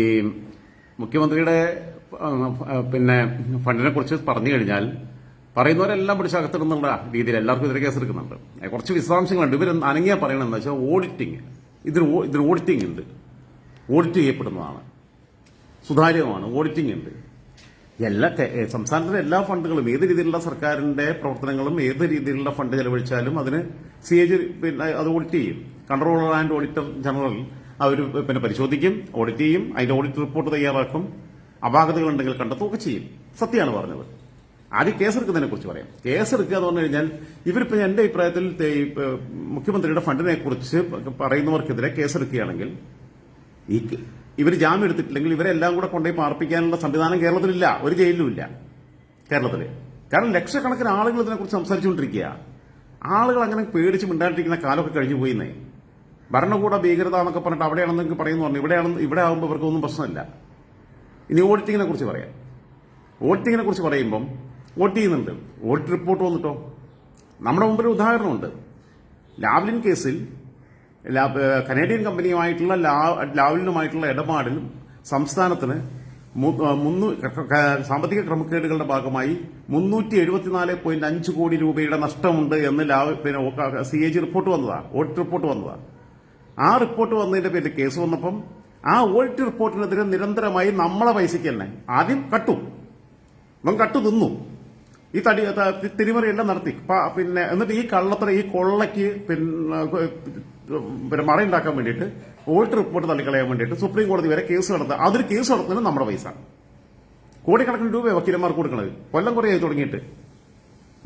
ഈ മുഖ്യമന്ത്രിയുടെ പിന്നെ ഫണ്ടിനെ കുറിച്ച് പറഞ്ഞു കഴിഞ്ഞാൽ പറയുന്നവരെല്ലാം പിടിച്ച് അകത്തിടുന്നുള്ള രീതിയിൽ എല്ലാവർക്കും ഇതിരെ കേസെടുക്കുന്നുണ്ട് എടുക്കുന്നുണ്ട്. കുറച്ച് വിശദാംശങ്ങളുണ്ട്. ഇവർ അനങ്ങിയാ പറയണമെന്ന് വെച്ചാൽ ഓഡിറ്റിങ് ഇതിൽ ഇതിൽ ഓഡിറ്റിംഗ് ഉണ്ട്. ഓഡിറ്റ് ചെയ്യപ്പെടുന്നതാണ്. സുതാര്യമാണ്. ഓഡിറ്റിംഗ് ഉണ്ട്. എല്ലാ സംസ്ഥാനത്തിലെ എല്ലാ ഫണ്ടുകളും ഏത് രീതിയിലുള്ള സർക്കാരിന്റെ പ്രവർത്തനങ്ങളും ഏത് രീതിയിലുള്ള ഫണ്ട് ചെലവഴിച്ചാലും അതിന് സി എ ജി പിന്നെ അത് ഓഡിറ്റ് ചെയ്യും. കൺട്രോളർ ആൻഡ് ഓഡിറ്റർ ജനറൽ അവർ പിന്നെ പരിശോധിക്കും ഓഡിറ്റ് ചെയ്യും അതിന്റെ ഓഡിറ്റ് റിപ്പോർട്ട് തയ്യാറാക്കും അപാകതകൾ ഉണ്ടെങ്കിൽ കണ്ടെത്തുകയൊക്കെ ചെയ്യും. സത്യമാണ് പറഞ്ഞത്. ആദ്യം കേസെടുക്കുന്നതിനെ കുറിച്ച് പറയാം. കേസെടുക്കുക എന്ന് പറഞ്ഞു കഴിഞ്ഞാൽ ഇവരിപ്പോ എന്റെ അഭിപ്രായത്തിൽ മുഖ്യമന്ത്രിയുടെ ഫണ്ടിനെ കുറിച്ച് പറയുന്നവർക്കെതിരെ കേസെടുക്കുകയാണെങ്കിൽ ഈ ഇവർ ജാമ്യം എടുത്തിട്ടില്ലെങ്കിൽ ഇവരെല്ലാം കൂടെ കൊണ്ടുപോയി പാർപ്പിക്കാനുള്ള സംവിധാനം കേരളത്തിലില്ല. ഒരു ജയിലിലും ഇല്ല. കേരളത്തിൽ കാരണം ലക്ഷക്കണക്കിന് ആളുകൾ ഇതിനെക്കുറിച്ച് സംസാരിച്ചുകൊണ്ടിരിക്കുക ആളുകൾ അങ്ങനെ പേടിച്ച് മിണ്ടാണ്ടിരിക്കുന്ന കാലമൊക്കെ കഴിഞ്ഞു പോയിന്നേ. ഭരണകൂട ഭീകരത എന്നൊക്കെ പറഞ്ഞിട്ട് അവിടെയാണെന്നൊക്കെ പറയുന്നു പറഞ്ഞു. ഇവിടെയാണ് ഇവിടെ ആകുമ്പോൾ ഇവർക്കൊന്നും പ്രശ്നമില്ല. ഇനി ഓഡിറ്റിങ്ങിനെ കുറിച്ച് പറയാം. ഓഡിറ്റിങ്ങിനെ കുറിച്ച് പറയുമ്പം വോട്ട് ചെയ്യുന്നുണ്ട്. ഓഡിറ്റ് റിപ്പോർട്ട് വന്നിട്ടോ? നമ്മുടെ മുമ്പിൽ ഉദാഹരണമുണ്ട്. ലാവ്ലിൻ കേസിൽ കനേഡിയൻ കമ്പനിയുമായിട്ടുള്ള ലാവ്ലിനുമായിട്ടുള്ള ഇടപാടിൽ സംസ്ഥാനത്തിന് സാമ്പത്തിക ക്രമക്കേടുകളുടെ ഭാഗമായി മുന്നൂറ്റി എഴുപത്തിനാല് പോയിന്റ് അഞ്ച് കോടി രൂപയുടെ നഷ്ടമുണ്ട് എന്ന് ലാവ് പിന്നെ സി എ ജി റിപ്പോർട്ട് വന്നതാണ് ഓഡിറ്റ് റിപ്പോർട്ട് വന്നതാ. ആ റിപ്പോർട്ട് വന്നതിന്റെ പേരിൽ കേസ് വന്നപ്പം ആ ഓഡിറ്റ് റിപ്പോർട്ടിനെതിരെ നിരന്തരമായി നമ്മളെ പൈസയ്ക്ക് തന്നെ ആദ്യം കട്ടു. നമ്മൾ കട്ടു തിന്നു ഈ തടി തിരിമറിയെല്ലാം നടത്തി. പിന്നെ എന്നിട്ട് ഈ കള്ളത്തറ ഈ കൊള്ളയ്ക്ക് പിന്നെ മറയുണ്ടാക്കാൻ വേണ്ടിയിട്ട് ഓൾട്ട് റിപ്പോർട്ട് തള്ളിക്കളയാൻ വേണ്ടിയിട്ട് സുപ്രീം കോടതി വരെ കേസ് നടത്തുക അതൊരു കേസ് നടത്തുന്നത് നമ്മുടെ പൈസ. കോടിക്കണക്കിന് രൂപ വക്കീലന്മാർക്ക് കൊടുക്കണത്. കൊല്ലം കുറയായി തുടങ്ങിയിട്ട്.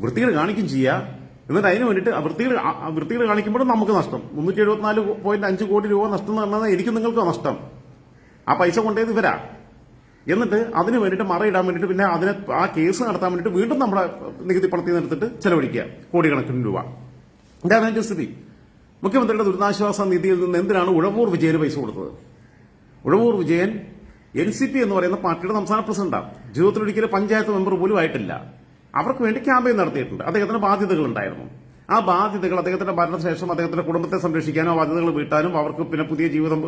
വൃത്തികൾ കാണിക്കും ചെയ്യുക എന്നിട്ട് അതിന് വേണ്ടിയിട്ട് വൃത്തികൾ വൃത്തികൾ കാണിക്കുമ്പോഴും നമുക്ക് നഷ്ടം. മുന്നൂറ്റി എഴുപത്തിനാല് പോയിന്റ് അഞ്ച് കോടി രൂപ നഷ്ടം എന്ന് പറഞ്ഞാൽ എനിക്ക് നിങ്ങൾക്ക് നഷ്ടം. ആ പൈസ കൊണ്ടേത് ഇവരാ. എന്നിട്ട് അതിന് വേണ്ടിയിട്ട് മറയിടാൻ വേണ്ടിയിട്ട് പിന്നെ അതിനെ ആ കേസ് നടത്താൻ വേണ്ടിയിട്ട് വീണ്ടും നമ്മുടെ നികുതി പണത്തിൽ നിന്ന് എടുത്തിട്ട് ചെലവഴിക്കുക. കോടിക്കണക്കിന് രൂപ. എന്താണ് അതിന്റെ സ്ഥിതി. മുഖ്യമന്ത്രിയുടെ ദുരിതാശ്വാസ നിധിയിൽ നിന്ന് എന്തിനാണ് ഉഴവൂർ വിജയന് പൈസ കൊടുത്തത്? Uzhavoor Vijayan N C P എന്ന് പറയുന്ന പാർട്ടിയുടെ സംസ്ഥാന പ്രസിഡന്റാണ് ജീവിതത്തിലൊരിക്കലും പഞ്ചായത്ത് മെമ്പർ പോലും ആയിട്ടില്ല. അവർക്ക് വേണ്ടി ക്യാമ്പയിൻ നടത്തിയിട്ടുണ്ട്. അദ്ദേഹത്തിന് ബാധ്യതകൾ ഉണ്ടായിരുന്നു ആ ബാധ്യതകൾ അദ്ദേഹത്തിന്റെ മരണശേഷം അദ്ദേഹത്തിന്റെ കുടുംബത്തെ സംരക്ഷിക്കാനോ ബാധ്യതകൾ വീട്ടാനും അവർക്ക് പിന്നെ പുതിയ ജീവിതം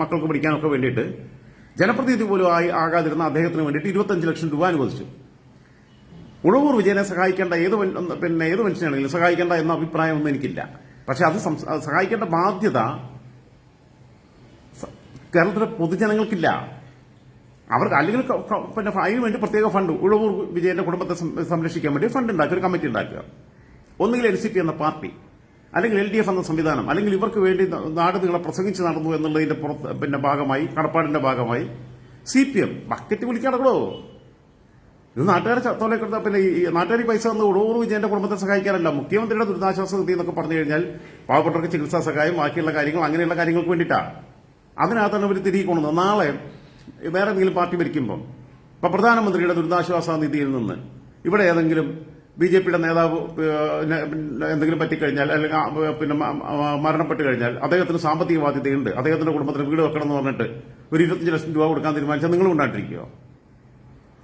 മക്കൾക്ക് പഠിക്കാനോ ഒക്കെ വേണ്ടിയിട്ട് ജനപ്രതിനിധി പോലും ആയി ആകാതിരുന്ന അദ്ദേഹത്തിന് വേണ്ടിയിട്ട് ഇരുപത്തഞ്ച് ലക്ഷം രൂപ അനുവദിച്ചു. ഉഴവൂർ വിജയനെ സഹായിക്കേണ്ട ഏത് പിന്നെ ഏത് മനുഷ്യനാണെങ്കിലും സഹായിക്കേണ്ട എന്ന അഭിപ്രായമൊന്നും എനിക്കില്ല. പക്ഷെ അത് സഹായിക്കേണ്ട ബാധ്യത കേരളത്തിലെ പൊതുജനങ്ങൾക്കില്ല. അവർക്ക് അല്ലെങ്കിൽ പിന്നെ അതിന് വേണ്ടി പ്രത്യേക ഫണ്ട്. ഉഴവൂർ വിജയന്റെ കുടുംബത്തെ സംരക്ഷിക്കാൻ വേണ്ടി ഫണ്ട് ഉണ്ടാക്കുക ഒരു കമ്മിറ്റി ഉണ്ടാക്കുക. ഒന്നുകിൽ എൻ സി പി എന്ന പാർട്ടി അല്ലെങ്കിൽ എൽ ഡി എഫ് എന്ന സംവിധാനം അല്ലെങ്കിൽ ഇവർക്ക് വേണ്ടി നാട് നിങ്ങളെ പ്രസംഗിച്ച് നടന്നു എന്നുള്ളതിന്റെ പുറത്ത് പിന്നെ ഭാഗമായി കടപ്പാടിന്റെ ഭാഗമായി സി പി എം ബക്കറ്റ് വിളിക്കാൻ നടക്കണോ? ഇത് നാട്ടുകാരെ തോലേക്കെടുത്ത പിന്നെ ഈ നാട്ടുകാർ പൈസ തന്ന് ഉഴവൂർ വിജയന്റെ കുടുംബത്തെ സഹായിക്കാനല്ല. മുഖ്യമന്ത്രിയുടെ ദുരിതാശ്വാസ നിധി എന്നൊക്കെ പറഞ്ഞു കഴിഞ്ഞാൽ പാവപ്പെട്ടവർക്ക് ചികിത്സാ സഹായം ബാക്കിയുള്ള കാര്യങ്ങൾ അങ്ങനെയുള്ള കാര്യങ്ങൾക്ക് വേണ്ടിയിട്ടാണ് അതിനകത്താണ് ഇവർ തിരികെ കൊണ്ടുവന്നത്. നാളെ വേറെ എന്തെങ്കിലും പാർട്ടി ഭരിക്കുമ്പോൾ ഇപ്പൊ പ്രധാനമന്ത്രിയുടെ ദുരിതാശ്വാസ നിധിയിൽ നിന്ന് ഇവിടെ ഏതെങ്കിലും ബി ജെ പിയുടെ നേതാവ് എന്തെങ്കിലും പറ്റിക്കഴിഞ്ഞാൽ അല്ലെങ്കിൽ പിന്നെ മരണപ്പെട്ട് കഴിഞ്ഞാൽ അദ്ദേഹത്തിന് സാമ്പത്തിക ബാധ്യതയുണ്ട് അദ്ദേഹത്തിന്റെ കുടുംബത്തിന് വീട് വെക്കണം എന്ന് പറഞ്ഞിട്ട് ഒരു ഇരുപത്തഞ്ച് ലക്ഷം രൂപ കൊടുക്കാൻ തീരുമാനിച്ചാൽ നിങ്ങൾ ഉണ്ടായിട്ടിരിക്കുകയോ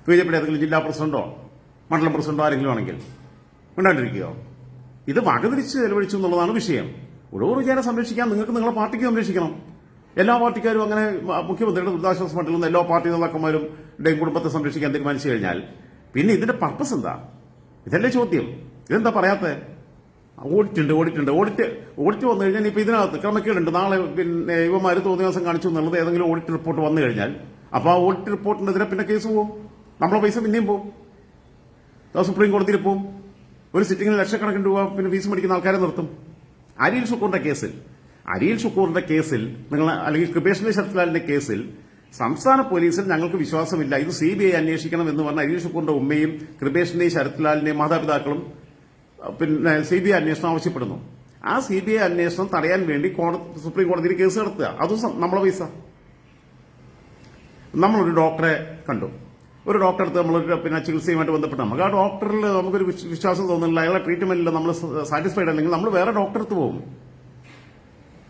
ബി ജെ പിയുടെ ഏതെങ്കിലും ജില്ലാ പ്രസിഡന്റോ മണ്ഡലം പ്രസിഡന്റോ ആരെങ്കിലും ആണെങ്കിൽ ഉണ്ടായിട്ടിരിക്കുകയോ ഇത് വകതിരിച്ച് ചെലവഴിച്ചു എന്നുള്ളതാണ് വിഷയം. ഉഴവൂർ വിചാരം സംരക്ഷിക്കാൻ നിങ്ങൾക്ക് നിങ്ങളെ പാർട്ടിക്ക് സംരക്ഷിക്കണം. എല്ലാ പാർട്ടിക്കാരും അങ്ങനെ മുഖ്യമന്ത്രിയുടെ ദുരിതാശ്വാസ നിന്ന് എല്ലാ പാർട്ടി നേതാക്കന്മാരും കുടുംബത്തെ സംരക്ഷിക്കാൻ തീരുമാനിച്ചു കഴിഞ്ഞാൽ പിന്നെ ഇതിന്റെ പർപ്പസ് എന്താ? ഇതല്ലേ ചോദ്യം. ഇതെന്താ പറയാത്തത് ഓഡിറ്റ് ഉണ്ട് ഓഡിറ്റ് ഓഡിറ്റ് വന്നു കഴിഞ്ഞാൽ ഇപ്പൊ ഇതിനകത്ത് ക്രമക്കേടുണ്ട്. നാളെ പിന്നെ ഇവന്മാര് തോന്നിയ ദിവസം കാണിച്ചു എന്നുള്ളത് ഏതെങ്കിലും ഓഡിറ്റ് റിപ്പോർട്ട് വന്നു കഴിഞ്ഞാൽ അപ്പൊ ആ ഓഡിറ്റ് റിപ്പോർട്ടിനെതിരെ പിന്നെ കേസ് പോകും നമ്മളെ പൈസ പിന്നെയും അത് സുപ്രീം കോടതിയിൽ പോകും ഒരു സിറ്റിംഗിൽ ലക്ഷക്കണക്കിന് രൂപ പിന്നെ ഫീസ് മേടിക്കുന്ന ആൾക്കാരെ നിർത്തും. അരിയിൽ സുക്കൂറിന്റെ കേസിൽ? അരിയിൽ ഷുക്കൂറിന്റെ കേസിൽ നിങ്ങൾ അല്ലെങ്കിൽ കൃപേഷിന്റെ ശരത്ലാലിന്റെ കേസിൽ സംസ്ഥാന പോലീസിൽ ഞങ്ങൾക്ക് വിശ്വാസമില്ല. ഇത് സി ബി ഐ അന്വേഷിക്കണം എന്ന് പറഞ്ഞ അരിയിൽ ഷുക്കൂറിന്റെ ഉമ്മയും കൃപേഷിന്റെയും ശരത്ലാലിന്റെയും മാതാപിതാക്കളും പിന്നെ സി ബി ഐ അന്വേഷണം ആവശ്യപ്പെടുന്നു. ആ സി ബി ഐ അന്വേഷണം തടയാൻ വേണ്ടി സുപ്രീം കോടതിയിൽ കേസ് നടത്തുക. അതും നമ്മളെ പൈസ. നമ്മളൊരു ഡോക്ടറെ കണ്ടു. ഒരു ഡോക്ടറെ അടുത്ത് നമ്മൾ പിന്നെ ചികിത്സയുമായിട്ട് ബന്ധപ്പെട്ട് നമുക്ക് ആ ഡോക്ടറിൽ നമുക്കൊരു വിശ്വ- വിശ്വാസം തോന്നുന്നില്ല. അയാളെ ട്രീറ്റ്മെന്റിൽ നമ്മൾ സാറ്റിസ്ഫൈഡ് അല്ലെങ്കിൽ നമ്മൾ വേറെ ഡോക്ടറെ അടുത്ത് പോകും.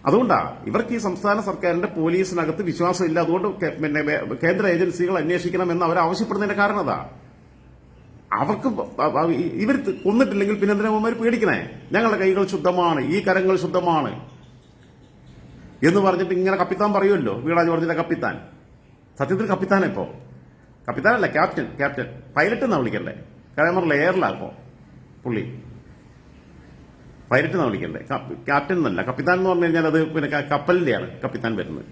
അതുകൊണ്ടാ ഇവർക്ക് ഈ സംസ്ഥാന സർക്കാരിന്റെ പോലീസിനകത്ത് വിശ്വാസമില്ല. അതുകൊണ്ട് പിന്നെ കേന്ദ്ര ഏജൻസികൾ അന്വേഷിക്കണം എന്ന് അവർ ആവശ്യപ്പെടുന്നതിന്റെ കാരണം അതാ. അവർക്ക് ഇവർ കൊന്നിട്ടില്ലെങ്കിൽ പിന്നെ എന്തിനാ പേടിക്കണേ? ഞങ്ങളുടെ കൈകൾ ശുദ്ധമാണ് ഈ കരങ്ങൾ ശുദ്ധമാണ്. എന്ന് പറഞ്ഞിട്ട് ഇങ്ങനെ കപ്പിത്താൻ പറയുമല്ലോ വീണ ജോർജിന്റെ കപ്പിത്താൻ. സത്യത്തിൽ കപ്പിത്താൻ ഇപ്പോ. കപ്പിത്താനല്ല ക്യാപ്റ്റൻ ക്യാപ്റ്റൻ. പൈലറ്റ് എന്നാ വിളിക്കണ്ടേ? കാരണം എയറിലാ ഇപ്പോ. പുള്ളി. പൈലറ്റ് എന്നാ വിളിക്കണ്ടേ? ക്യാപ്റ്റൻ എന്നല്ല. കപ്പിത്താൻ എന്ന് പറഞ്ഞു കഴിഞ്ഞാൽ അത് പിന്നെ കപ്പലിന്റെയാണ് കപ്പിത്താൻ വരുന്നത്.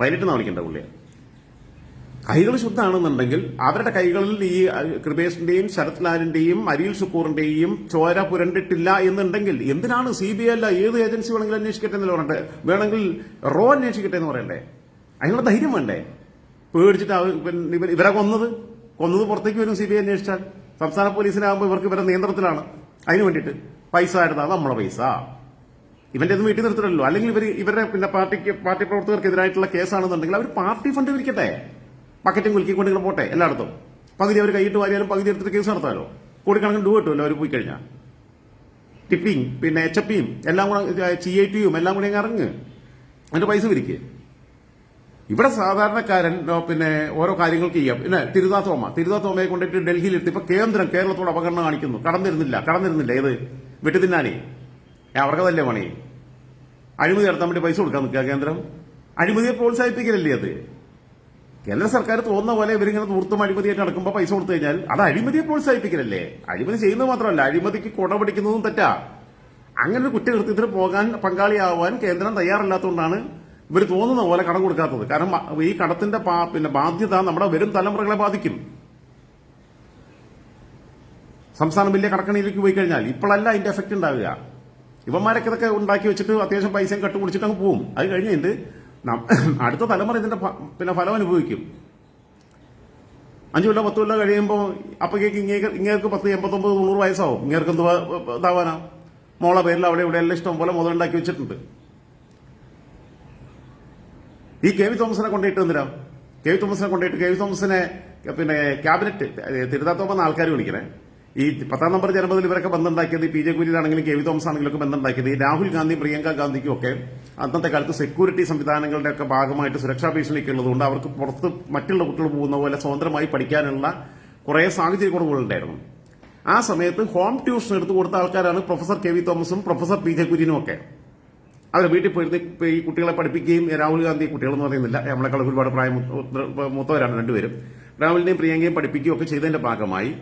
പൈലറ്റ് എന്നാ വിളിക്കണ്ട പുള്ളിയാണ് കൈകൾ ശുദ്ധമാണെന്നുണ്ടെങ്കിൽ അവരുടെ കൈകളിൽ ഈ കൃപേഷിന്റെയും ശരത് ലാലിന്റെയും അരിയിൽ സുക്കൂറിന്റെയും ചോര പുരണ്ടിട്ടില്ല എന്നുണ്ടെങ്കിൽ എന്തിനാണ് സി ബി ഐ അല്ല ഏത് ഏജൻസി വേണമെങ്കിലും അന്വേഷിക്കട്ടെ എന്ന് പറയട്ടെ വേണമെങ്കിൽ റോ അന്വേഷിക്കട്ടെ എന്ന് പറയണ്ടേ? അതിനുള്ള ധൈര്യം വേണ്ടേ? പേടിച്ചിട്ട് ഇവരെ കൊന്നത്? കൊന്നത് പുറത്തേക്ക് വരും സി ബി ഐ അന്വേഷിച്ചാൽ? സംസ്ഥാന പോലീസിനാകുമ്പോൾ ഇവർക്ക് ഇവരുടെ നിയന്ത്രണത്തിലാണ്. അതിനു വേണ്ടിയിട്ട്. പൈസ ആയിരുന്നാ നമ്മളെ പൈസ. ഇവന്റെ ഒന്നും വീട്ടിൽ നിർത്തില്ലല്ലോ അല്ലെങ്കിൽ ഇവർ ഇവരുടെ പിന്നെ പാർട്ടിക്ക് പാർട്ടി പ്രവർത്തകർക്കെതിരായിട്ടുള്ള കേസാണെന്നുണ്ടെങ്കിൽ അവർ പാർട്ടി ഫണ്ട് വിരിക്കട്ടെ. പക്കറ്റും കുലുക്കിക്കൊണ്ട് ഇങ്ങനെ പോട്ടെ എല്ലായിടത്തും. പകുതി അവർ കൈയിട്ട് വാരിയാലും പകുതി എടുത്തിട്ട് കേസ് നടത്താമല്ലോ കോടിക്കണക്കിന് ഡൂ കിട്ടുമല്ലോ അവർ പോയി കഴിഞ്ഞാൽ. ടിപ്പിങ് പിന്നെ എച്ച് എപ്പിയും എല്ലാം കൂടെ സി ഐ ടിയും എല്ലാം കൂടെ അങ്ങ് ഇറങ്ങ്. അതിന്റെ പൈസ വിരിക്കുക ഇവിടെ സാധാരണക്കാരൻ പിന്നെ ഓരോ കാര്യങ്ങൾക്ക് ചെയ്യാം. പിന്നെ തിരുതാ തോമ കൊണ്ടിട്ട് ഡൽഹിയിൽ എത്തി ഇപ്പൊ കേന്ദ്രം കേരളത്തോട് അപകടം കാണിക്കുന്നു. കടന്നിരുന്നില്ല കടന്നിരുന്നില്ല. ഏത്? വെട്ടിത്തിന്നാനേ അവർക്ക് അതല്ലേ പണി? അഴിമതി നടത്താൻ വേണ്ടി പൈസ കൊടുക്കാൻ നിൽക്കുക കേന്ദ്രം. അഴിമതിയെ പ്രോത്സാഹിപ്പിക്കലല്ലേ അത്? കേന്ദ്ര സർക്കാർ തോന്നുന്ന പോലെ ഇവരിങ്ങനെ തൂർത്തും അഴിമതിയായിട്ട് നടക്കുമ്പോൾ പൈസ കൊടുത്തു കഴിഞ്ഞാൽ അത് അഴിമതിയെ പ്രോത്സാഹിപ്പിക്കലല്ലേ? അഴിമതി ചെയ്യുന്നത് മാത്രമല്ല അഴിമതിക്ക് കുട പിടിക്കുന്നതും തെറ്റാ. അങ്ങനെ ഒരു കുറ്റകൃത്യത്തിന് പോകാൻ പങ്കാളിയാവാൻ കേന്ദ്രം തയ്യാറല്ലാത്തതുകൊണ്ടാണ് ഇവർ തോന്നുന്ന പോലെ കടം കൊടുക്കാത്തത്. കാരണം ഈ കടത്തിന്റെ പിന്നെ ബാധ്യത നമ്മുടെ വരും തലമുറകളെ ബാധിക്കും. സംസ്ഥാനം വലിയ കടക്കണിയിലേക്ക് പോയി കഴിഞ്ഞാൽ ഇപ്പോഴല്ല അതിന്റെ എഫക്ട് ഉണ്ടാവുക. ഇവന്മാരൊക്കെ ഇതൊക്കെ ഉണ്ടാക്കി വെച്ചിട്ട് അത്യാവശ്യം പൈസയും കട്ടുപിടിച്ചിട്ട് അങ്ങ് പോവും. അത് കഴിഞ്ഞിട്ട് അടുത്ത തലമുറ ഇതിന്റെ പിന്നെ ഫലം അനുഭവിക്കും. അഞ്ചു കൊല്ലം പത്ത് കൊല്ലം കഴിയുമ്പോൾ അപ്പോഴേക്ക് ഇങ്ങേക്ക് ഇങ്ങേർക്ക് പത്ത് എൺപത്തൊമ്പത് നൂറ് വയസ്സാവും. ഇങ്ങേർക്ക് എന്ത് ഇതാവാനാ? മോളെ പേരിൽ അവിടെ ഇവിടെ എല്ലാം ഇഷ്ടം പോലെ മുതലുണ്ടാക്കി വെച്ചിട്ടുണ്ട്. ഈ കെ വി തോമസിനെ കൊണ്ടിട്ട് എന്തിനാ? കെ വി തോമസിനെ കൊണ്ടിട്ട് കെ വി തോമസിനെ പിന്നെ ക്യാബിനറ്റ് തിരുതാത്തോമെന്ന ആൾക്കാർ വിളിക്കണേ. ഈ പത്താം നമ്പർ ജനപദത്തിൽ ഇവരൊക്കെ ബന്ധമുണ്ടാക്കിയത് പി ജെ കുര്യനാണെങ്കിലും കെ വി തോമസ് ആണെങ്കിലും ഒക്കെ ബന്ധമുണ്ടാക്കിയത്. ഈ രാഹുൽ ഗാന്ധി പ്രിയങ്ക ഗാന്ധിക്കും ഒക്കെ അന്നത്തെ കാലത്ത് സെക്യൂരിറ്റി സംവിധാനങ്ങളുടെ ഒക്കെ ഭാഗമായിട്ട് സുരക്ഷാ ഭീഷണിയൊക്കെ ഉള്ളതുകൊണ്ട് അവർക്ക് പുറത്ത് മറ്റുള്ള കുട്ടികൾ പോകുന്ന പോലെ സ്വതന്ത്രമായി പഠിക്കാനുള്ള കുറെ സാഹചര്യ കുറവുകളുണ്ടായിരുന്നു ആ സമയത്ത് ഹോം ട്യൂഷൻ എടുത്തു കൊടുത്ത ആൾക്കാരാണ് പ്രൊഫസർ കെ വി തോമസും പ്രൊഫസർ പി ജെ കുര്യനും ഒക്കെ. അവർ വീട്ടിൽ പോയിരുന്ന് ഈ കുട്ടികളെ പഠിപ്പിക്കുകയും രാഹുൽ ഗാന്ധി കുട്ടികളെന്ന് പറയുന്നില്ല. നമ്മളെക്കാൾ ഒരുപാട് പ്രായം മൂത്തവരാണ് രണ്ടുപേരും. രാഹുലിനെയും പ്രിയങ്കയും പഠിപ്പിക്കുകയും ഒക്കെ ചെയ്തതിന്റെ ഭാഗമായി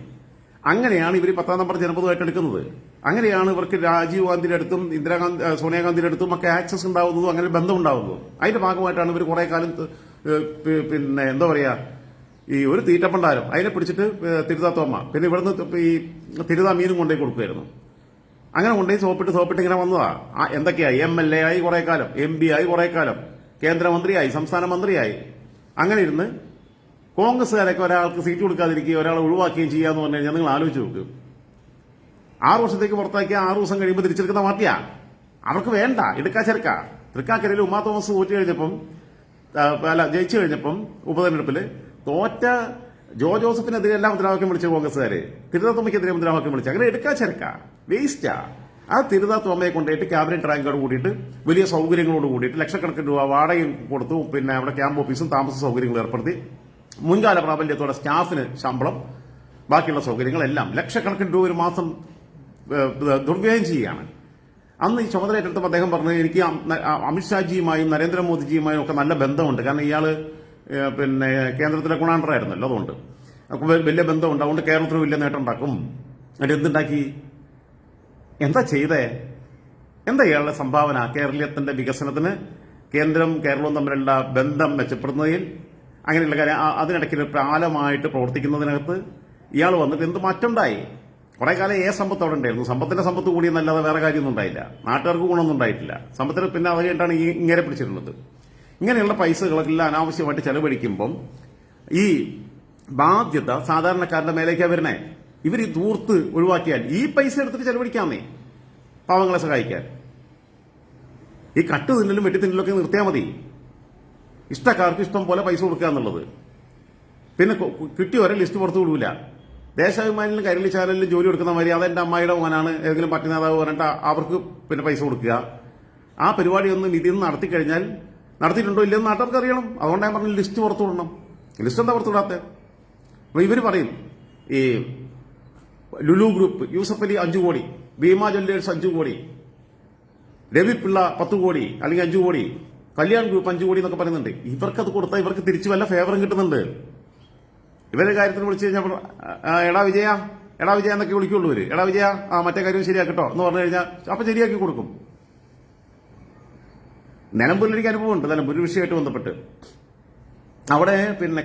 അങ്ങനെയാണ് ഇവർ പത്താം നമ്പർ ജനപദമായിട്ട് എടുക്കുന്നത്. അങ്ങനെയാണ് ഇവർക്ക് രാജീവ് ഗാന്ധിയുടെ അടുത്തും ഇന്ദിരാഗാന്ധി സോണിയാഗാന്ധിയുടെ അടുത്തും ഒക്കെ ആക്സസ് ഉണ്ടാവുന്നതും അങ്ങനെ ബന്ധം ഉണ്ടാവുന്നതും. അതിന്റെ ഭാഗമായിട്ടാണ് ഇവർ കുറെ കാലം പിന്നെ എന്താ പറയാ ഈ ഒരു തീറ്റപ്പണ്ടാരം. അതിനെ പിടിച്ചിട്ട് തിരുതാ തോമ പിന്നെ ഇവിടുന്ന് ഈ തിരുതാ മീനും കൊണ്ടുപോയി കൊടുക്കുമായിരുന്നു അങ്ങനെ കൊണ്ടുപോയി സോപ്പിട്ട് സോപ്പിട്ട് ഇങ്ങനെ വന്നതാ. എന്തൊക്കെയായി എം എൽ എ ആയി കുറെ കാലം എം പി ആയി കുറെ കാലം കേന്ദ്രമന്ത്രിയായി സംസ്ഥാന മന്ത്രിയായി. അങ്ങനെ ഇരുന്ന് കോൺഗ്രസ്സുകാരൊക്കെ ഒരാൾക്ക് സീറ്റ് കൊടുക്കാതിരിക്കുകയും ഒരാളെ ഒഴിവാക്കുകയും ചെയ്യാന്ന് പറഞ്ഞു കഴിഞ്ഞാൽ നിങ്ങൾ ആലോചിച്ച് നോക്ക്. ആറു വർഷത്തേക്ക് പുറത്താക്കിയ ആറു ദിവസം കഴിയുമ്പോൾ തിരിച്ചെടുക്കുന്ന പാർട്ടിയാ. അവർക്ക് വേണ്ട എടുക്കാ ചെറുക്ക തൃക്കാക്കരയിൽ ഉമ്മാ തോമസ് തോറ്റു കഴിഞ്ഞപ്പം അല്ല ജയിച്ചു കഴിഞ്ഞപ്പം ഉപതെരഞ്ഞെടുപ്പിൽ തോറ്റ ജോ ജോസഫിനെതിരെ എല്ലാം മുദ്രാവാക്യം വിളിച്ചു കോൺഗ്രസ്സുകാര് തിരുതാത്തുമ്മയ്ക്കെതിരെ മുദ്രാവാക്യം വിളിച്ചു. അങ്ങനെ എടുക്കാ ചെറുക്ക വേസ്റ്റാ. ആ തിരുതാത്തോമയെ കൊണ്ടുപോയിട്ട് ക്യാബിനറ്റ് റാങ്കോട് കൂടിയിട്ട് വലിയ സൗകര്യങ്ങളോട് കൂടിയിട്ട് ലക്ഷക്കണക്കിന് രൂപ വാടകയും കൊടുത്തു. പിന്നെ അവിടെ ക്യാമ്പ് ഓഫീസും താമസ സൗകര്യങ്ങളും ഏർപ്പെടുത്തി. മുൻകാല പ്രാബല്യത്തോടെ സ്റ്റാഫിന് ശമ്പളം ബാക്കിയുള്ള സൗകര്യങ്ങളെല്ലാം ലക്ഷക്കണക്കിന് രൂപ ഒരു മാസം ദുർവ്യയം ചെയ്യുകയാണ്. അന്ന് ഈ ചുമതല ഏറ്റെടുത്തപ്പോൾ അദ്ദേഹം പറഞ്ഞു എനിക്ക് അമിത്ഷാജിയുമായും നരേന്ദ്രമോദിജിയുമായും ഒക്കെ നല്ല ബന്ധമുണ്ട്. കാരണം ഇയാൾ പിന്നെ കേന്ദ്രത്തിലെ ഗുണാണ്ടറായിരുന്നല്ലോ അതുകൊണ്ട്. വലിയ ബന്ധമുണ്ട്. അതുകൊണ്ട് കേരളത്തിന് വലിയ നേട്ടം ഉണ്ടാക്കും. എന്നിട്ട് എന്തുണ്ടാക്കി? എന്താ ചെയ്തേ? എന്താ ഇയാളുടെ സംഭാവന? കേരളീയത്തിന്റെ വികസനത്തിന് കേന്ദ്രം കേരളവും തമ്മിലുള്ള ബന്ധം മെച്ചപ്പെടുന്നതിൽ അങ്ങനെയുള്ള കാര്യം അതിനിടയ്ക്ക് പ്രാലമായിട്ട് പ്രവർത്തിക്കുന്നതിനകത്ത് ഇയാൾ വന്നിട്ട് എന്ത് മാറ്റമുണ്ടായി? കുറെ കാലം ഏ സമ്പത്ത് അവിടെ ഉണ്ടായിരുന്നു. സമ്പത്തിന്റെ സമ്പത്ത് കൂടി എന്നല്ലാതെ വേറെ കാര്യമൊന്നും ഉണ്ടായില്ല. നാട്ടുകാർക്ക് ഗുണമൊന്നും ഉണ്ടായിട്ടില്ല. സമ്പത്തിന് പിന്നെ അത് കഴിഞ്ഞിട്ടാണ് ഈ ഇങ്ങനെ പിടിച്ചിരുന്നത്. ഇങ്ങനെയുള്ള പൈസകളെല്ലാം അനാവശ്യമായിട്ട് ചെലവഴിക്കുമ്പം ഈ ബാധ്യത സാധാരണക്കാരുടെ മേലേക്കാ വരണേ ഇവർ ഈ ദൂർത്ത് ഒഴിവാക്കിയാൽ ഈ പൈസ എടുത്തിട്ട് ചെലവഴിക്കാന്നേ. പാവങ്ങളെ സഹായിക്കാൻ. ഈ കട്ട് തിന്നലും വെട്ടി തിന്നലൊക്കെ നിർത്തിയാൽ മതി. ഇഷ്ടക്കാർക്ക് ഇഷ്ടം പോലെ പൈസ കൊടുക്കുക എന്നുള്ളത്. പിന്നെ കൊ- കിട്ടിയ ഒരേ ലിസ്റ്റ് പുറത്തു വിടൂല. ദേശാഭിമാനിലും കൈരളി ചാനലിലും ജോലി കൊടുക്കുന്ന മാതിരി അതെന്റെ അമ്മായിയുടെ മോനാണ് ഏതെങ്കിലും പാർട്ടി നേതാവ് പറഞ്ഞിട്ട് അവർക്ക് പിന്നെ പൈസ കൊടുക്കുക. ആ പരിപാടിയൊന്നും ഒന്ന് നിധി നടത്തി കഴിഞ്ഞാൽ നടത്തിയിട്ടുണ്ടോ ഇല്ലെന്ന് നാട്ടുകാർക്ക് അറിയണം. അതുകൊണ്ട് ഞാൻ പറഞ്ഞു ലിസ്റ്റ് പുറത്തു വിടണം. ലിസ്റ്റ് എന്താ പുറത്തു വിടാത്ത? അപ്പൊ ഇവർ പറയും ഈ ലുലു ഗ്രൂപ്പ് യൂസഫ് അലി അഞ്ചു കോടി ഭീമ ജ്വല്ലേഴ്സ് അഞ്ചു കോടി രവി പിള്ള പത്ത് കോടി അല്ലെങ്കിൽ അഞ്ചു കോടി കല്യാൺ ഗ്രൂപ്പ് അഞ്ചു കോടി എന്നൊക്കെ പറയുന്നുണ്ട്. ഇവർക്ക് അത് കൊടുത്താൽ ഇവർക്ക് തിരിച്ചു വല്ല ഫേവറും കിട്ടുന്നുണ്ട്. ഇവരുടെ കാര്യത്തിന് വിളിച്ചു കഴിഞ്ഞാൽ എടാ വിജയ എടാ വിജയ എന്നൊക്കെ വിളിക്കുള്ളൂ ഇവർ. എടാ വിജയ ആ മറ്റേ കാര്യം ശരിയാക്കട്ടോ എന്ന് പറഞ്ഞു കഴിഞ്ഞാൽ അപ്പൊ ശരിയാക്കി കൊടുക്കും. നിലമ്പൂരിൽ എനിക്ക് അനുഭവമുണ്ട്. നിലമ്പൂർ വിഷയമായിട്ട് ബന്ധപ്പെട്ട്. അവിടെ പിന്നെ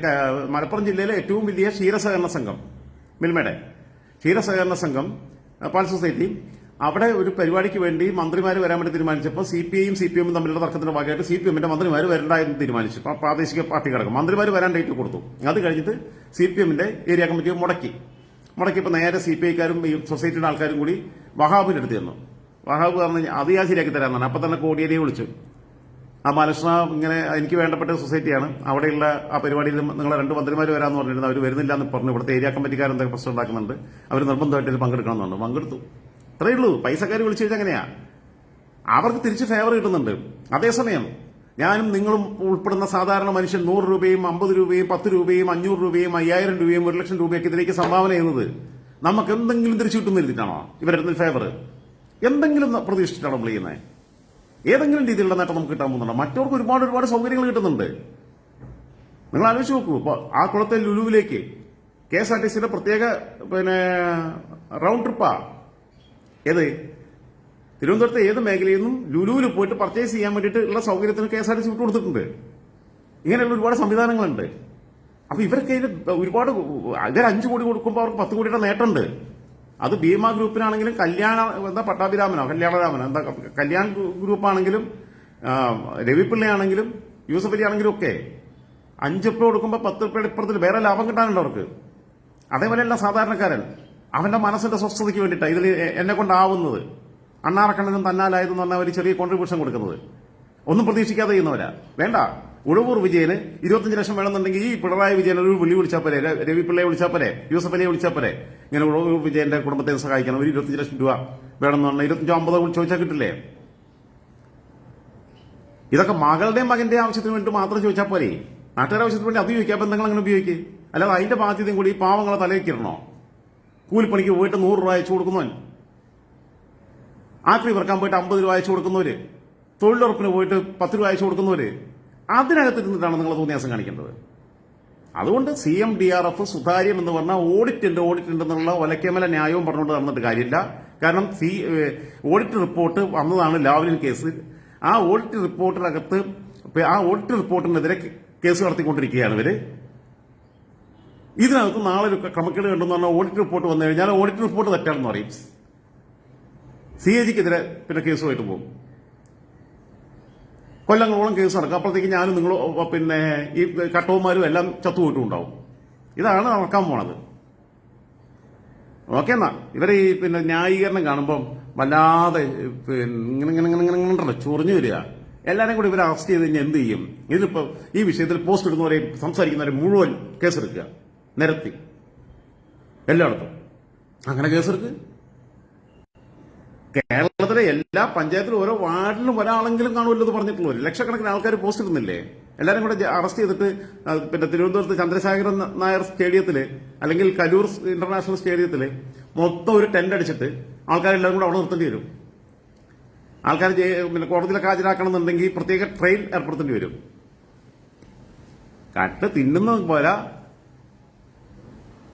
മലപ്പുറം ജില്ലയിലെ ഏറ്റവും വലിയ ക്ഷീരസഹകരണ സംഘം മിൽമയുടെ ക്ഷീരസഹകരണ സംഘം പാൽ സൊസൈറ്റി അവിടെ ഒരു പരിപാടിക്ക് വേണ്ടി മന്ത്രിമാർ വരാൻ വേണ്ടി തീരുമാനിച്ചപ്പോൾ സി പി ഐയും സി പി എമ്മും തമ്മിലുള്ള തർക്കത്തിന്റെ ഭാഗമായിട്ട് സി പി എമ്മിന്റെ മന്ത്രിമാർ വരണ്ട എന്ന് തീരുമാനിച്ചു പ്രാദേശിക പാർട്ടി ഘടകം മന്ത്രിമാർ വരാൻ ഡേറ്റ് കൊടുത്തു. അത് കഴിഞ്ഞിട്ട് സി പി എമ്മിന്റെ ഏരിയ കമ്മിറ്റി മുടക്കി. മുടക്കിയപ്പോൾ നേരെ സി പി ഐക്കാരും ഈ സൊസൈറ്റിയുടെ ആൾക്കാരും കൂടി വഹാബിന്റെ അടുത്ത് ചെന്നു. വഹാബ് പറഞ്ഞു അത് ഞാൻ ശരിയാക്കി തരാമെന്നാണ് അപ്പം തന്നെ കോടിയേരിയെ വിളിച്ചു. ആ ബാലകൃഷ്ണ ഇങ്ങനെ എനിക്ക് വേണ്ടപ്പെട്ട സൊസൈറ്റിയാണ്. അവിടെയുള്ള ആ പരിപാടിയിൽ നിങ്ങൾ രണ്ട് മന്ത്രിമാർ വരാമെന്ന് പറഞ്ഞിരുന്നു. അവർ വരുന്നില്ല എന്ന് പറഞ്ഞു ഇവിടുത്തെ ഏരിയ കമ്മിറ്റിക്കാരെന്തൊക്കെ പ്രശ്നം ഉണ്ടാക്കുന്നുണ്ട്. അവർ നിർബന്ധമായിട്ട് പങ്കെടുക്കണമെന്നുണ്ട് പങ്കെടുത്തു. അത്രയേ ഉള്ളൂ. പൈസക്കാർ വിളിച്ചു കഴിഞ്ഞാൽ അങ്ങനെയാ. അവർക്ക് തിരിച്ച് ഫേവർ കിട്ടുന്നുണ്ട്. അതേസമയം ഞാനും നിങ്ങളും ഉൾപ്പെടുന്ന സാധാരണ മനുഷ്യൻ നൂറ് രൂപയും അമ്പത് രൂപയും പത്ത് രൂപയും അഞ്ഞൂറ് രൂപയും അയ്യായിരം രൂപയും ഒരു ലക്ഷം രൂപയൊക്കെ ഇതിലേക്ക് സംഭാവന ചെയ്യുന്നത് നമുക്ക് എന്തെങ്കിലും തിരിച്ചു കിട്ടുന്നിരുത്തിട്ടാണോ ഇവരുടെ ഫേവർ എന്തെങ്കിലും പ്രതീക്ഷിച്ചിട്ടാണോ നമ്മൾ ചെയ്യുന്നത്? ഏതെങ്കിലും രീതിയിലുള്ള നേട്ടം നമുക്ക് കിട്ടാൻ പോകുന്നുണ്ടോ? മറ്റവർക്ക് ഒരുപാട് ഒരുപാട് സൗകര്യങ്ങൾ കിട്ടുന്നുണ്ട്. നിങ്ങൾ ആലോചിച്ച് നോക്കൂ. ഇപ്പോൾ ആ കുളത്തെ ലുലുവിലേക്ക് കെ എസ് ആർ ടി സിയുടെ പ്രത്യേക പിന്നെ റൗണ്ട് ട്രിപ്പാ ഏത്? തിരുവനന്തപുരത്തെ ഏത് മേഖലയിൽ നിന്നും ലുലുവിൽ പോയിട്ട് പർച്ചേസ് ചെയ്യാൻ വേണ്ടിയിട്ട് ഉള്ള സൗകര്യത്തിന് K S R T C വിട്ടു കൊടുത്തിട്ടുണ്ട്. ഇങ്ങനെയുള്ള ഒരുപാട് സംവിധാനങ്ങളുണ്ട്. അപ്പൊ ഇവർക്ക് ഇതിന് ഒരുപാട് ഇവർ അഞ്ചു കോടി കൊടുക്കുമ്പോൾ അവർക്ക് പത്ത് കോടിയുടെ നേട്ടമുണ്ട്. അത് ഭീമ ഗ്രൂപ്പിനാണെങ്കിലും കല്യാണ എന്താ പട്ടാഭിരാമനോ കല്യാണരാമനോ എന്താ കല്യാൺ ഗ്രൂപ്പാണെങ്കിലും രവിപിള്ളയാണെങ്കിലും യൂസഫ് ആണെങ്കിലും ഒക്കെ അഞ്ച് ഉപ്പ കൊടുക്കുമ്പോൾ പത്ത് ഉപ്പയുടെ ഇപ്പുറത്തിൽ വേറെ ലാഭം കിട്ടാനുണ്ട് അവർക്ക്. അതേപോലെയല്ല സാധാരണക്കാരൻ. അവന്റെ മനസ്സിന്റെ സ്വസ്ഥതയ്ക്ക് വേണ്ടിയിട്ടാണ് ഇതിൽ എന്നെ കൊണ്ടാവുന്നത്. അണ്ണാറക്കണ്ണനും തന്നാലായതെന്ന് പറഞ്ഞാൽ ഒരു ചെറിയ കോൺട്രിബ്യൂഷൻ കൊടുക്കുന്നത്. ഒന്നും പ്രതീക്ഷിക്കാതെ ചെയ്യുന്നവരാ. വേണ്ട. ഉഴവൂർ വിജയന് ഇരുപത്തഞ്ച് ലക്ഷം വേണമെന്നുണ്ടെങ്കിൽ ഈ പിണറായി വിജയൻ ഒരു വിളി വിളിച്ചാൽ പോരെ. രവിപിള്ളയെ രവി പിള്ളയെ വിളിച്ചാൽ പോരെ. യൂസഫ് അലിയെ വിളിച്ചാൽ പോരെ. ഇങ്ങനെ ഉഴവൂർ വിജയന്റെ കുടുംബത്തെ സഹായിക്കണം. ഒരു ഇരുപത്തഞ്ച് ലക്ഷം രൂപ വേണമെന്ന് പറഞ്ഞാൽ ഇരുപത്തഞ്ചോ അമ്പതോ ചോദിച്ചാൽ കിട്ടില്ലേ? ഇതൊക്കെ മകളുടെയും മകന്റെ ആവശ്യത്തിന് വേണ്ടി മാത്രം ചോദിച്ചാൽ പോരെ. നാട്ടുകാരുടെ ആവശ്യത്തിന് വേണ്ടി അത് ചോദിക്കാം അപ്പൊ നിങ്ങൾ അങ്ങനെ ഉപയോഗിക്കുക അല്ലാതെ അതിന്റെ ബാധ്യതയും കൂടി പാവങ്ങളെ തലയിക്കിടണോ കൂലിപ്പണിക്ക് പോയിട്ട് നൂറ് രൂപ അയച്ചു കൊടുക്കുന്നവൻ. ആക്രി പറക്കാൻ പോയിട്ട് അമ്പത് രൂപ അയച്ചു കൊടുക്കുന്നവര്. തൊഴിലുറപ്പിന് പോയിട്ട് പത്ത് രൂപ അയച്ചു കൊടുക്കുന്നവര്. അതിനകത്ത് ഇരുന്നിട്ടാണ് നിങ്ങൾ തോന്നിയാസം കാണിക്കേണ്ടത്. അതുകൊണ്ട് C M D R F സുതാര്യം എന്ന് പറഞ്ഞാൽ ഓഡിറ്റ് ഉണ്ട് ഓഡിറ്റ് ഉണ്ടെന്നുള്ള ഒലക്കേമല ന്യായവും പറഞ്ഞുകൊണ്ട് നടന്നിട്ട് കാര്യമില്ല. കാരണം സി ഓഡിറ്റ് റിപ്പോർട്ട് വന്നതാണ് ലാവ്ലിൻ കേസ്. ആ ഓഡിറ്റ് റിപ്പോർട്ടിനകത്ത് ആ ഓഡിറ്റ് റിപ്പോർട്ടിനെതിരെ കേസ് നടത്തിക്കൊണ്ടിരിക്കുകയാണ് ഇവർ. ഇതിനകത്ത് നാളെ ഒരു ക്രമക്കേട് കണ്ടെന്ന് പറഞ്ഞാൽ ഓഡിറ്റ് റിപ്പോർട്ട് വന്നു കഴിഞ്ഞാൽ ഓഡിറ്റ് റിപ്പോർട്ട് തെറ്റാണെന്ന് പറയും. സി എ ജിക്കെതിരെ പിന്നെ കേസുമായിട്ട് പോകും. കൊല്ലങ്ങളോളം കേസ് നടക്കും. അപ്പോഴത്തേക്ക് ഞാനും നിങ്ങൾ പിന്നെ ഈ കട്ടവന്മാരും എല്ലാം ചത്തുപോയിട്ടുണ്ടാവും. ഇതാണ് നടക്കാൻ പോണത്. ഓക്കെ എന്നാ. ഇവരെ ഈ പിന്നെ ന്യായീകരണം കാണുമ്പം വല്ലാതെ പിന്നെ ഇങ്ങനെ ഇങ്ങനെ ഇങ്ങനെ ഇങ്ങനെ ഇങ്ങനെ ചൊറിഞ്ഞു വരിക. എല്ലാവരും കൂടി ഇവരെ അറസ്റ്റ് ചെയ്ത് കഴിഞ്ഞാൽ എന്ത് ചെയ്യും? ഇതിലിപ്പോൾ ഈ വിഷയത്തിൽ പോസ്റ്റ് ഇടുന്നവരെയും സംസാരിക്കുന്നവരെയും മുഴുവൻ കേസെടുക്കുക. നിരത്തി. എല്ലായിടത്തും. അങ്ങനെ കേസെടുത്ത് കേരളത്തിലെ എല്ലാ പഞ്ചായത്തിലും ഓരോ വാർഡിലും ഒരാളെങ്കിലും കാണുമല്ലോ എന്ന് പറഞ്ഞിട്ടുള്ളൂ. ലക്ഷക്കണക്കിന് ആൾക്കാർ പോസ്റ്റ് ഇടുന്നില്ലേ? എല്ലാരും കൂടെ അറസ്റ്റ് ചെയ്തിട്ട് പിന്നെ തിരുവനന്തപുരത്ത് ചന്ദ്രശേഖരൻ നായർ സ്റ്റേഡിയത്തിൽ അല്ലെങ്കിൽ കലൂർ ഇന്റർനാഷണൽ സ്റ്റേഡിയത്തിൽ മൊത്തം ഒരു ടെന്റ് അടിച്ചിട്ട് ആൾക്കാരെല്ലാവരും കൂടെ അവിടെ നിർത്തേണ്ടി വരും. ആൾക്കാർ പിന്നെ കോടതിയിലൊക്കെ ഹാജരാക്കണമെന്നുണ്ടെങ്കിൽ പ്രത്യേക ട്രെയിൻ ഏർപ്പെടുത്തേണ്ടി വരും. കട്ട് തിന്നുന്നത് പോലെ